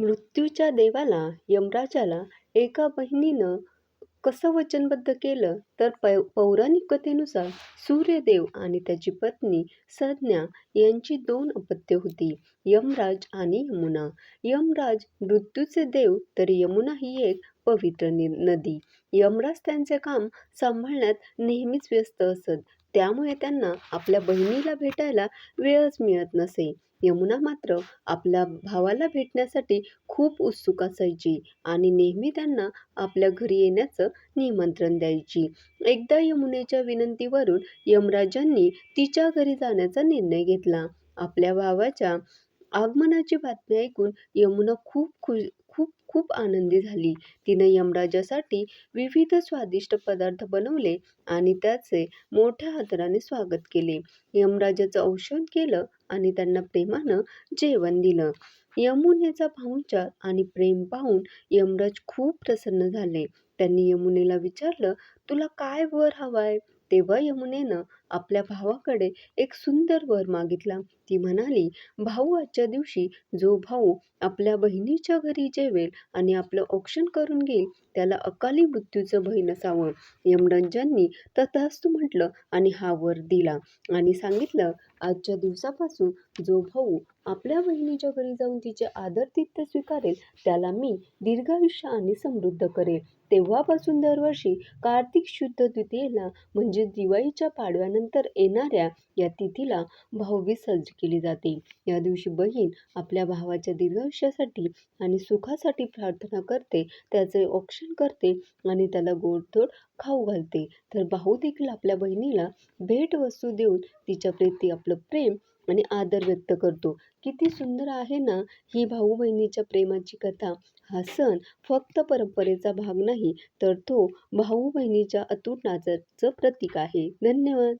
मृत्यूच्या देवाला यमराजाला एका बहिणीनं कसं वचनबद्ध केलं? तर पै पौराणिक कथेनुसार सूर्यदेव आणि त्याची पत्नी संज्ञा यांची दोन अपत्य होती यमराज आणि यमुना. यमराज मृत्यूचे देव तर यमुना ही एक पवित्र नदी. यमराज त्यांचे काम सांभाळण्यात नेहमीच व्यस्त असत. त्यामुळे त्यांना आपल्या बहिणीला भेटायला वेळच मिळत नसे. यमुना मात्र आपल्या भावाला भेटण्यासाठी खूप उत्सुक असायची आणि नेहमी त्यांना आपल्या घरी येण्याचं निमंत्रण द्यायची. एकदा यमुनेच्या विनंतीवरून यमराजांनी तिच्या घरी जाण्याचा निर्णय घेतला. आपल्या भावाच्या आगमनाची बातमी ऐकून यमुना खूप खुश खूप आनंदी झाली. तिनं यमराजासाठी विविध स्वादिष्ट पदार्थ बनवले आणि त्याचे मोठ्या आदराने स्वागत केले. यमराजाचं औषध केलं आणि त्यांना प्रेमानं जेवण दिलं. यमुनेचा पाहुणचार आणि प्रेम पाहून यमराज खूप प्रसन्न झाले. त्यांनी यमुनेला विचारलं तुला काय वर हवाय? तेव्हा यमुनेनं आपल्या भावाकडे एक सुंदर वर मागितला. ती म्हणाली भाऊ आजच्या दिवशी जो भाऊ आपल्या बहिणीच्या घरी जेवेल आणि आपलं औक्षण करून घेईल त्याला अकाली मृत्यूचं भय नसावं यमराजांनी तथास्तु म्हटलं आणि हा वर दिला आणि सांगितलं आजच्या दिवसापासून जो भाऊ आपल्या बहिणीच्या घरी जाऊन तिचे आदरतित्य स्वीकारेल त्याला मी दीर्घायुष्य आणि समृद्ध करेल. तेव्हापासून दरवर्षी कार्तिक शुद्ध द्वितीयेला म्हणजे दिवाळीच्या पाडव्यानंतर येणाऱ्या या तिथीला भाऊबीज साजरी केली जाते. या दिवशी बहीण आपल्या भावाच्या दीर्घायुष्यासाठी आणि सुखासाठी प्रार्थना करते त्याचे औक्षण करते आणि त्याला गोडधोड खाऊ घालते. तर भाऊ देखील आपल्या बहिणीला भेटवस्तू देऊन तिच्या प्रती आपलं प्रेम आणि आदर व्यक्त करतो. किती सुंदर आहे ना ही भाऊ बहिणीच्या प्रेमाची कथा. हा सण फक्त परंपरेचा भाग नाही तर तो भाऊ बहिणीच्या अतूट नाचाचं प्रतीक आहे. धन्यवाद.